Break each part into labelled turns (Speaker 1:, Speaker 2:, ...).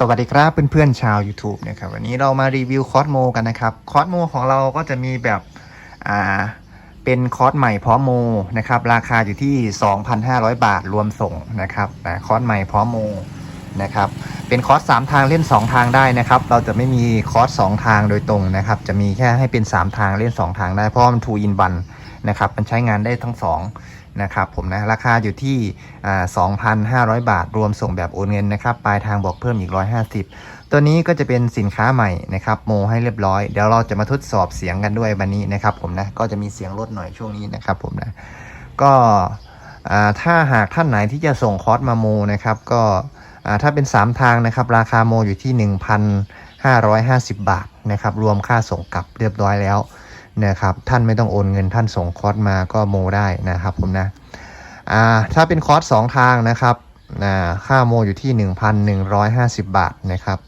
Speaker 1: สวัสดีครับเพื่อนๆชาว YouTube นะครับวันนี้เรามารีวิวคอสโมกันนะครับคอสโมของเราก็จะมีแบบอ่าเป็นคอร์สใหม่พร้อมโมนะครับราคาอยู่ที่ 2,500 บาทรวมส่งนะครับนะคอร์สใหม่พร้อมโมนะครับเป็นคอร์ส3ทางเล่น 2 ทางได้นะครับ เราจะไม่มีคอร์ส2ทางโดยตรงนะครับ จะมีแค่ให้เป็น 3 ทางเล่น 2 ทางได้เพราะมันทูอินวันนะครับ มันใช้งานได้ทั้งสอง นะครับผมนะราคาอยู่ที่อ่า2,500 บาท รวมส่งแบบโอนเงินนะครับปลายทางบอกเพิ่มอีก 150 ตัวนี้ก็จะเป็นสินค้าใหม่นะครับโมให้เรียบร้อย เดี๋ยวเราจะมาทดสอบเสียงกันด้วยวันนี้นะครับผมนะก็จะมีเสียงลดหน่อยช่วงนี้นะครับผมนะก็ถ้าหากท่านไหนที่จะส่งคอร์สมาโมนะครับก็ถ้าเป็น 3 ทางนะครับราคาโมอยู่ที่ 1,550 บาทนะครับรวมค่าส่งกลับเรียบร้อยแล้ว นะครับ ท่านไม่ต้องโอนเงินท่านส่งคอร์สมาก็โมได้นะครับผมนะอ่าถ้าเป็นคอร์สสองทางนะครับอ่าค่าโมอยู่ที่ 1,150 บาทนะครับ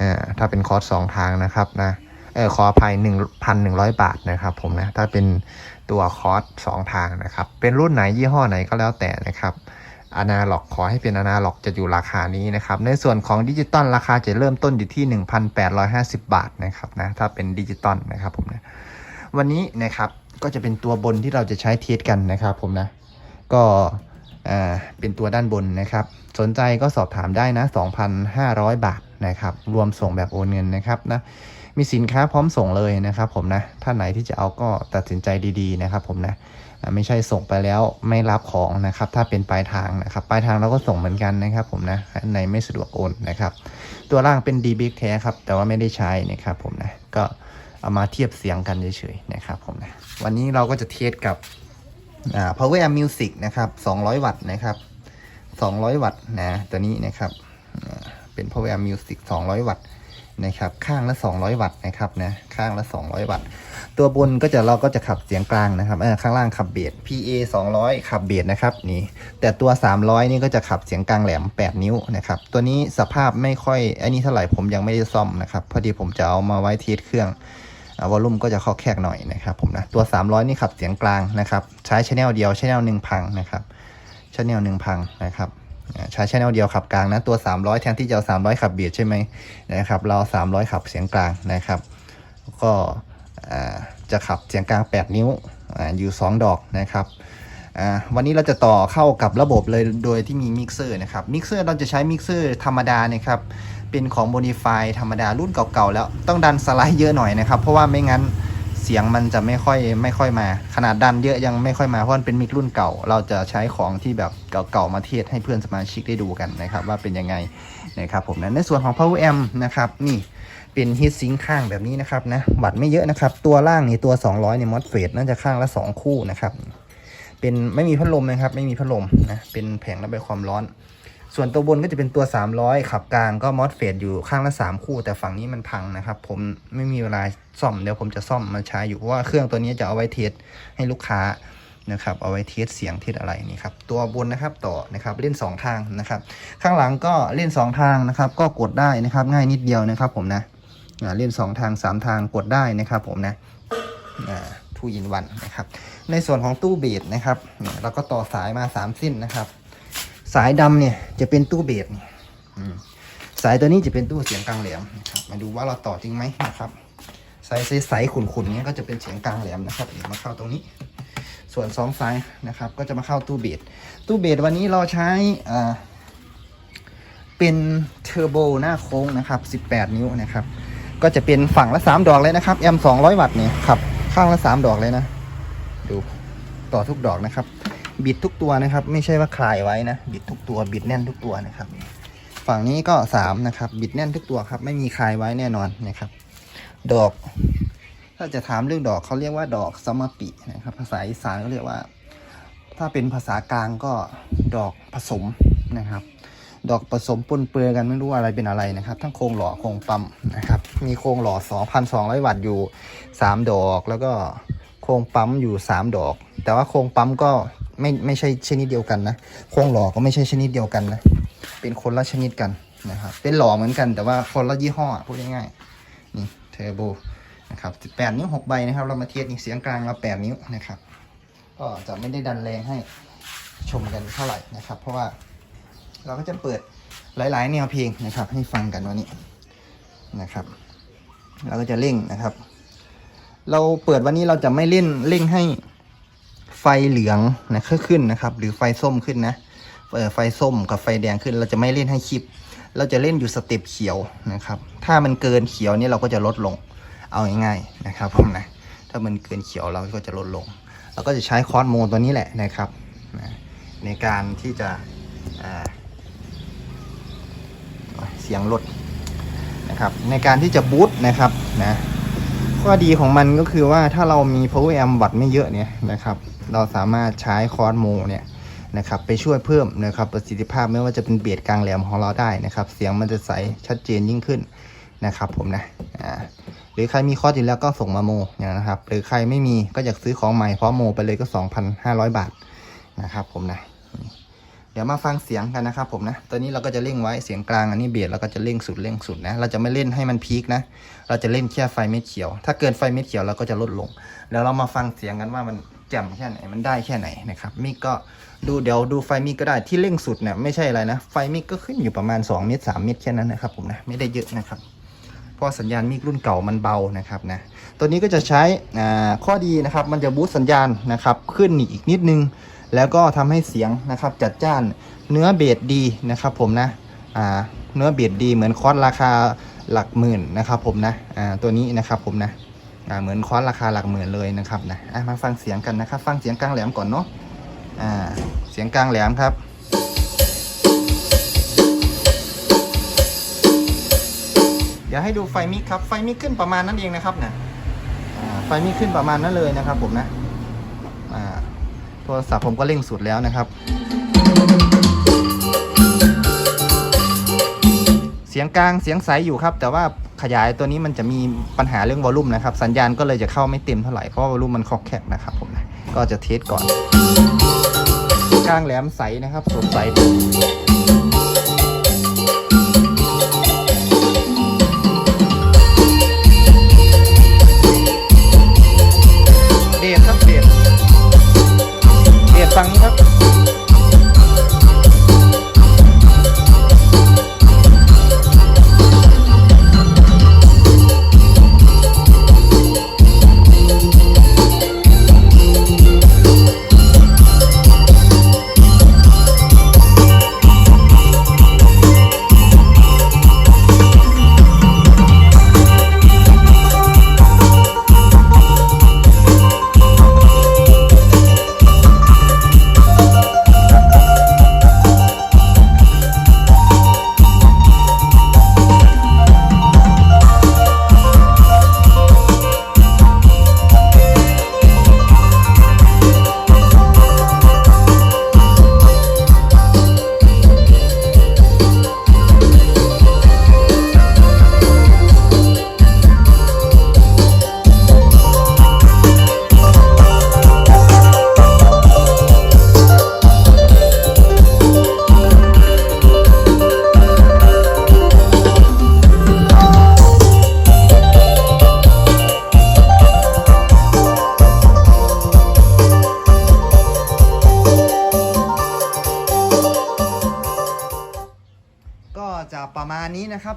Speaker 1: อ่าถ้าเป็นคอร์สสองทางนะครับนะเออขออภัย1,100 บาทนะครับผมนะถ้าเป็นตัวคอร์สสองทางนะครับ เป็นรุ่นไหนยี่ห้อไหนก็แล้วแต่นะครับอนาล็อกขอให้เป็นอนาล็อกจะอยู่ราคานี้นะครับ ในส่วนของดิจิตอลราคาจะเริ่มต้นอยู่ที่ 1,850 บาทนะครับนะถ้าเป็นดิจิตอลนะครับผมนะ วันนี้นะครับก็จะเป็นตัวบนที่เราจะใช้เทสกันนะครับผมนะ ก็อ่าเป็นตัวด้านบนนะครับ สนใจก็สอบถามได้นะ 2,500 บาทนะครับ รวมส่งแบบโอนเงินนะครับนะ มีสินค้าพร้อมส่งเลยนะครับผมนะถ้าไหนที่จะเอาก็ตัดสินใจดีๆนะครับผมนะ ไม่ใช่ส่งไปแล้วไม่รับของนะครับ ถ้าเป็นปลายทางนะครับ ปลายทางเราก็ส่งเหมือนกันนะครับผมนะอันไม่สะดวกโอนนะครับ ตัวล่างเป็น d b i g แท้ครับ แต่ว่าไม่ได้ใช้นะครับผมนะ ก็ เอามาเทียบเสียงกันเฉยๆนะครับผมนะวันนี้เราก็จะเทสกับอ่า power amp music นะครับ200 วัตต์นะครับ200 วัตต์นะตัวนี้นะครับเป็น power amp music 200 วัตต์นะครับข้างละ 200 วัตต์นะครับนะข้างละ 200 วัตต์ ตัวบนก็จะเราก็จะขับเสียงกลางนะครับเออข้างล่างขับเบส PA 200 ขับเบสนะครับนี่แต่ตัว 300 นี่ก็จะขับเสียงกลางแหลม 8 นิ้วนะครับตัวนี้สภาพไม่ค่อยอันนี้เท่าไหร่ผมยังไม่ได้ซ่อมนะครับพอดีผมจะเอามาไว้เทสเครื่อง วอลลุ่มก็จะข้าแคกหน่อยนะครับผมนะตัว 300 นี่ขับเสียงกลางนะครับใช้ชแนลเดียวชแนลหนึ่งพังนะครับชแนลหนึ่งพังนะครับใช้ชแนลเดียวขับกลางนะตัว 300 แทนที่จะเอา300 ขับเบียดใช่ไหมนะครับเรา 300 ขับเสียงกลางนะครับ ก็จะขับเสียงกลาง 8 นิ้วออยู่ 2 ดอกนะครับวันนี้เราจะต่อเข้ากับระบบเลยโดยที่มีมิกเซอร์นะครับมิกเซอร์เราจะใช้มิกเซอร์ธรรมดานะครับ เป็นของ Bonify ธรรมดารุ่นเก่าๆแล้วต้องดันสไลด์เยอะหน่อยนะครับ เพราะว่าไม่งั้นเสียงมันจะไม่ค่อยไม่ค่อยมา ขนาดดันเยอะยังไม่ค่อยมาเพราะมันเป็นมิกรุ่นเก่า เราจะใช้ของที่แบบเก่าๆมาเทสให้เพื่อนสมาชิกได้ดูกันนะครับ ว่าเป็นยังไงนะครับผมนะในส่วนของ Power Amp นะครับนี่เป็นฮีทซิงข้างแบบนี้นะครับนะวัดไม่เยอะนะครับ ตัวล่างนี่ตัว 200เนี่ยมอสเฟตน่าจะข้างละ 2 คู่นะครับเป็นไม่มีพัดลมนะครับ ไม่มีพัดลมนะเป็นแผงระบายความร้อน ส่วนตัวบนก็จะเป็นตัว 300 ขับกลางก็มอสเฟตอยู่ข้างละ 3 คู่ แต่ฝั่งนี้มันพังนะครับ ผมไม่มีเวลาซ่อมเดี๋ยวผมจะซ่อมมาใช้อยู่เพราะว่าเครื่องตัวนี้จะเอาไว้เทสให้ลูกค้านะครับ เอาไว้เทสเสียงเทสอะไรนี่ครับ ตัวบนนะครับต่อนะครับเล่น 2 ทางนะครับ ข้างหลังก็เล่น 2 ทางนะครับ ก็กดได้นะครับ ง่ายนิดเดียวนะครับ ผมนะเล่น 2 ทาง 3 ทางกดได้นะครับ ผมนะทูยินวันนะครับ ในส่วนของตู้เบสนะครับเนี่ยเราก็ต่อสายมา 3 สิ้นนะครับ สายดำเนี่ยจะเป็นตู้เบสนี่อืมสายตัวนี้จะเป็นตู้เสียงกลางแหลมนะครับมาดูว่าเราต่อจริงไหมนะครับสายใสๆขุ่นๆเนี่ยก็จะเป็นเสียงกลางแหลมนะครับมาเข้าตรงนี้ ส่วนสองสายนะครับ ก็จะมาเข้าตู้เบสตู้เบสวันนี้เราใช้อ่าเป็นเทอร์โบหน้าโค้งนะครับ 18 นิ้วนะครับ ก็จะเป็นฝั่งละ 3 ดอกเลยนะครับ แอม200 วัตต์เนี่ยขับ ข้างละ 3 ดอกเลยนะ ดูต่อทุกดอกนะครับ บิดทุกตัวนะครับ ไม่ใช่ว่าคลายไว้นะ บิดทุกตัว บิดแน่นทุกตัวนะครับ ฝั่งนี้ก็3นะครับ บิดแน่นทุกตัวครับ ไม่มีคลายไว้แน่นอนนะครับ ดอก ถ้าจะถามเรื่องดอกเขาเรียกว่าดอกสมปินะครับ ภาษาอีสานก็เรียกว่า ถ้าเป็นภาษากลางก็ดอกผสมนะครับ ดอกผสมปนเปื้อนกันไม่รู้อะไรเป็นอะไรนะครับ ทั้งโครงหล่อโครงปั๊มนะครับ มีโครงหล่อ 2,200 วัตต์อยู่ 3 ดอกแล้วก็โครงปั๊มอยู่ 3 ดอก แต่ว่าโครงปั๊มก็ ไม่ไม่ใช่ชนิดเดียวกันนะโครงหล่อก็ไม่ใช่ชนิดเดียวกันนะเป็นคนละชนิดกันนะครับเป็นหล่อเหมือนกันแต่ว่าคนละยี่ห้อพูดง่ายๆนี่เทอร์โบนะครับ18 นิ้ว 6 ใบนะครับ เรามาเทียบนี่เสียงกลางเรา 8 นิ้วนะครับ ก็จะไม่ได้ดันแรงให้ชมกันเท่าไหร่นะครับ เพราะว่าเราก็จะเปิดหลายๆ แนวเพลงนะครับ ให้ฟังกันวันนี้นะครับ เราก็จะเร่งนะครับ เราเปิดวันนี้เราจะไม่เล่นเร่งให้ ฟเหลืองนะขึ้นนะครับ หรือไฟส้มขึ้นนะเออไฟส้มกับไฟแดงขึ้น เราจะไม่เล่นให้คลิป เราจะเล่นอยู่สเต็ปเขียวนะครับ ถ้ามันเกินเขียวนี่เราก็จะลดลง เอาง่ายๆนะครับผมนะ ถ้ามันเกินเขียวเราก็จะลดลง เราก็จะใช้คอร์สโมตัวนี้แหละนะครับนะในการที่จะเสียงลดนะครับ ในการที่จะบูตนะครับนะข้อดีของมันก็คือว่าถ้าเรามี power amp วัตต์ไม่เยอะเนี่ยนะครับ เราสามารถใช้คอร์สโมเนี่ยนะครับไปช่วยเพิ่มนะครับประสิทธิภาพไม่ว่าจะเป็นเบสกลางแหลมของเราได้นะครับ เสียงมันจะใสชัดเจนยิ่งขึ้นนะครับผมนะอ่าหรือใครมีคอร์สอยู่แล้วก็ส่งมาโมอย่างนะครับ หรือใครไม่มีก็อยากซื้อของใหม่พร้อมโมไปเลยก็ 2,500 บาทนะครับผมนะเดี๋ยวมาฟังเสียงกันนะครับผมนะตอนนี้เราก็จะเร่งไว้เสียงกลางอันนี้เบียดเราก็จะเร่งสุดเร่งสุดนะเราจะไม่เล่นให้มันพีคนะ เราจะเล่นแค่ไฟเม็ดเขียว ถ้าเกินไฟเม็ดเขียวเราก็จะลดลง แล้วเรามาฟังเสียงกันว่ามัน แจ่มแค่ไหนมันได้แค่ไหนนะครับมิกก็ดูเดี๋ยวดูไฟมิกก็ได้ที่เร่งสุดเนี่ยไม่ใช่อะไรนะไฟมิกก็ขึ้นอยู่ประมาณ2เมตร3เมตรแค่นั้นนะครับผมนะไม่ได้เยอะนะครับเพราะสัญญาณมิกรุ่นเก่ามันเบานะครับนะตัวนี้ก็จะใช้อ่าข้อดีนะครับมันจะบูสต์สัญญาณนะครับขึ้นอีกนิดนึง แล้วก็ทำให้เสียงนะครับจัดจ้านเนื้อเบสดีนะครับผมนะอ่าเนื้อเบสดีเหมือนคอร์สราคาหลักหมื่นนะครับผมนะอ่าตัวนี้นะครับผมนะ เหมือนคอร์สราคาหลักหมื่นเลยนะครับนะอะมาฟังเสียงกันนะครับ ฟังเสียงกลางแหลมก่อนเนาะอ่าเสียงกลางแหลมครับเดี๋ยวให้ดูไฟมิกครับ ไฟมิกขึ้นประมาณนั้นเองนะครับนะอ่าไฟมิกขึ้นประมาณนั้นเลยนะครับผมนะอ่าโทรศัพท์ผมก็เร่งสุดแล้วนะครับ เสียงกลางเสียงใสอยู่ครับ แต่ว่า ขยายตัวนี้มันจะมีปัญหาเรื่องวอลลุ่มนะครับ สัญญาณก็เลยจะเข้าไม่เต็มเท่าไหร่ เพราะวอลลุ่มมันคอกแคกนะครับผมนะก็จะเทสก่อนกลางแหลมใสนะครับสดใสเดดครับเดดเดดฟังครับ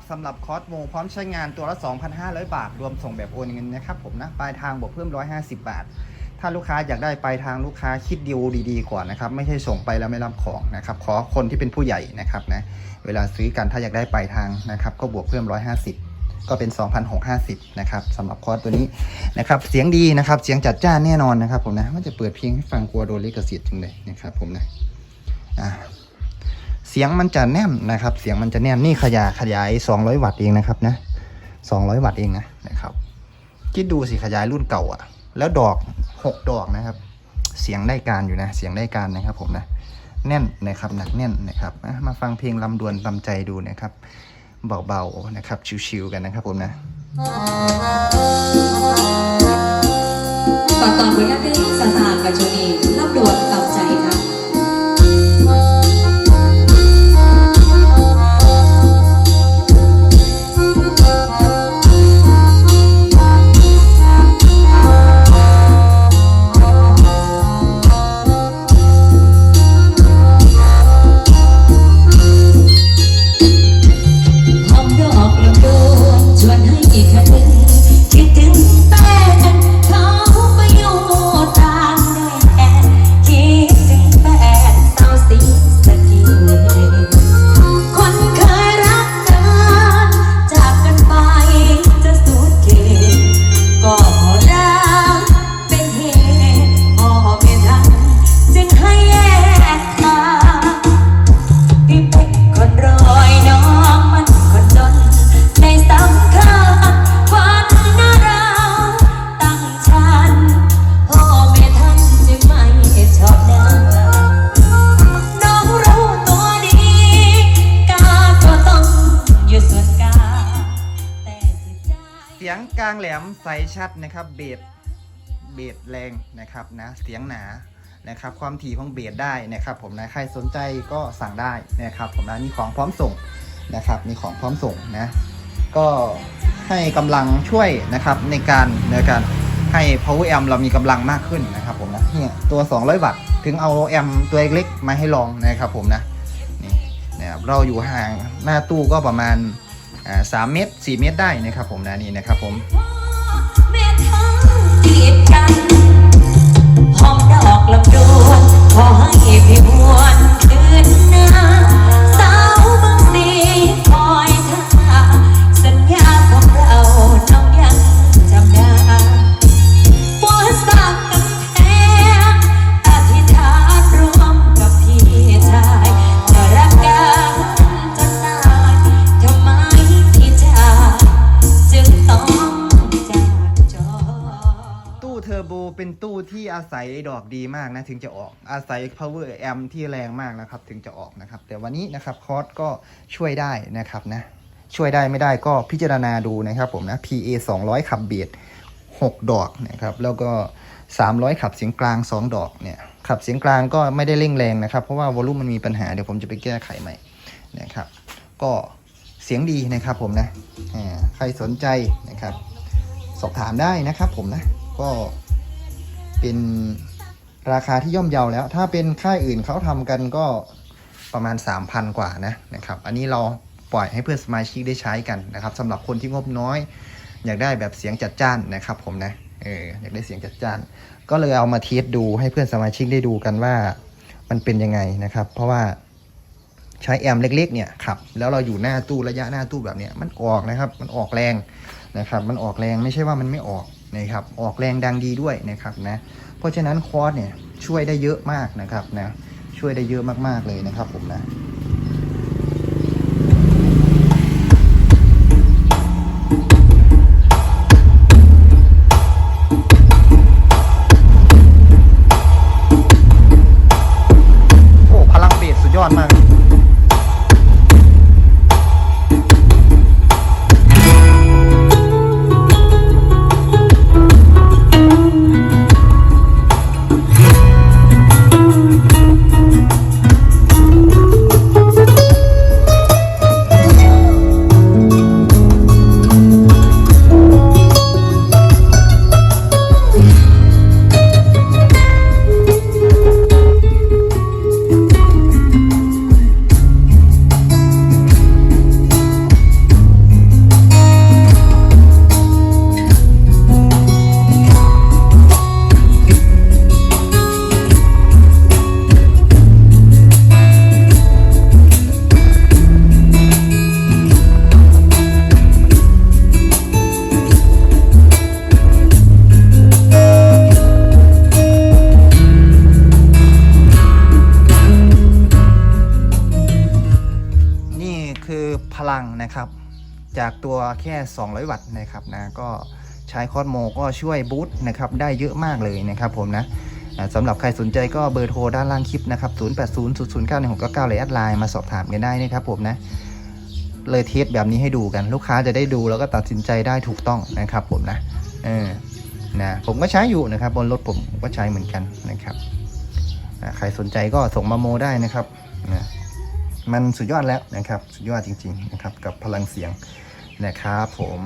Speaker 1: สำหรับคอร์สโมพร้อมใช้งานตัวละ 2,500 บาท รวมส่งแบบโอนเงินนะครับผมนะ ปลายทางบวกเพิ่ม 150 บาท ถ้าลูกค้าอยากได้ปลายทางลูกค้าคิดดีลดีๆก่อนนะครับ ไม่ใช่ส่งไปแล้วไม่รับของนะครับ ขอคนที่เป็นผู้ใหญ่นะครับนะ เวลาซื้อกันถ้าอยากได้ปลายทางนะครับ ก็บวกเพิ่ม 150ก็เป็น 2,650 นะครับสำหรับคอร์สตัวนี้นะครับ เสียงดีนะครับ เสียงจัดจ้านแน่นอนนะครับผมนะว่าจะเปิดเพลงให้ฟังกลัวโดนลิขสิทธิ์จังเลยนะครับผมนะ อ่า เสียงมันจะแน่นนะครับ เสียงมันจะแน่นนี่ขยายขยาย 200 วัตต์เองนะครับนะ200 วัตต์เองนะนะครับคิดดูสิขยายรุ่นเก่าอะ่ะ แล้วดอก 6 ดอกนะครับ เสียงได้การอยู่นะ เสียงได้การนะครับ ผมนะแน่นนะครับหนักแน่นนะครับมาฟังเพลงลำดวนลำใจดูนะครับเบาๆนะครับชิวๆกันนะครับผมนะ
Speaker 2: ฝากตอนผลงานเพลงสถานปัจจุบันรับด่วนางแหล
Speaker 1: มใสชัดนะครับ เบสเบสแรงนะครับนะ เสียงหนานะครับ ความถี่ของเบสได้นะครับ ผมนะ ใครสนใจก็สั่งได้นะครับ ผมนะมีของพร้อมส่งนะครับ มีของพร้อมส่งนะ ก็ให้กำลังช่วยนะครับในการในการให้ power amp เรามีกำลังมากขึ้นนะครับ ผมนะเนี่ยตัว 200 วัตต์ถึงเอาแอมตัวเล็กๆมาให้ลองนะครับ ผมนะนี่นะครับเราอยู่ห่างหน้าตู้ก็ประมาณ สามเมตรสี่เมตรได้นะครับผมนะนี่นะครับผม
Speaker 2: หอมดอกลำดวนขอให้พี่หวนคืนหน้า
Speaker 1: ศัยดอกดีมากนะถึงจะออกอาศัย power amp ที่แรงมากนะครับ ถึงจะออกนะครับ แต่วันนี้นะครับคอร์สก็ช่วยได้นะครับนะช่วยได้ไม่ได้ก็พิจารณาดูนะครับผมนะ PA 200 ขับเบียด6 ดอกนะครับ แล้วก็ 300 ขับเสียงกลาง 2 ดอกเนี่ยขับเสียงกลางก็ไม่ได้เร่งแรงนะครับ เพราะว่าวอลลุ่มมันมีปัญหาเดี๋ยวผมจะไปแก้ไขใหม่นะครับ ก็เสียงดีนะครับผมนะใครสนใจนะครับ สอบถามได้นะครับผมนะก็ เป็นราคาที่ย่อมเยาแล้ว ถ้าเป็นค่ายอื่นเขาทำกันก็ประมาณ 3,000 กว่านะนะครับ อันนี้เราปล่อยให้เพื่อนสมาชิกได้ใช้กันนะครับสำหรับคนที่งบน้อย อยากได้แบบเสียงจัดจ้านนะครับ ผมนะเอออยากได้เสียงจัดจ้าน ก็เลยเอามาเทสดูให้เพื่อนสมาชิกได้ดูกันว่ามันเป็นยังไงนะครับ เพราะว่าใช้แอมเล็กๆเนี่ยขับ แล้วเราอยู่หน้าตู้ระยะหน้าตู้แบบเนี้ยมันออกนะครับ มันออกแรงนะครับ มันออกแรงไม่ใช่ว่ามันไม่ออก นะครับออกแรงดังดีด้วยนะครับนะเพราะฉะนั้นคอร์สเนี่ยช่วยได้เยอะมากนะครับนะช่วยได้เยอะมากๆเลยนะครับผมนะ แค่ 200 วัตต์นะครับนะก็ใช้คอสโมก็ช่วยบูตนะครับได้เยอะมากเลยนะครับผมนะสำหรับใครสนใจก็เบอร์โทรด้านล่างคลิปนะครับ 0800091699เลยแอดไลน์มาสอบถามกันได้นะครับผมนะ เลยเทสแบบนี้ให้ดูกัน ลูกค้าจะได้ดูแล้วก็ตัดสินใจได้ถูกต้องนะครับผมนะ เออ นะ ผมก็ใช้อยู่นะครับ บนรถผมก็ใช้เหมือนกันนะครับ ใครสนใจก็ส่งมาโมได้นะครับนะมันสุดยอดแล้วนะครับ สุดยอดจริง ๆ นะครับ กับพลังเสียง นะครับผม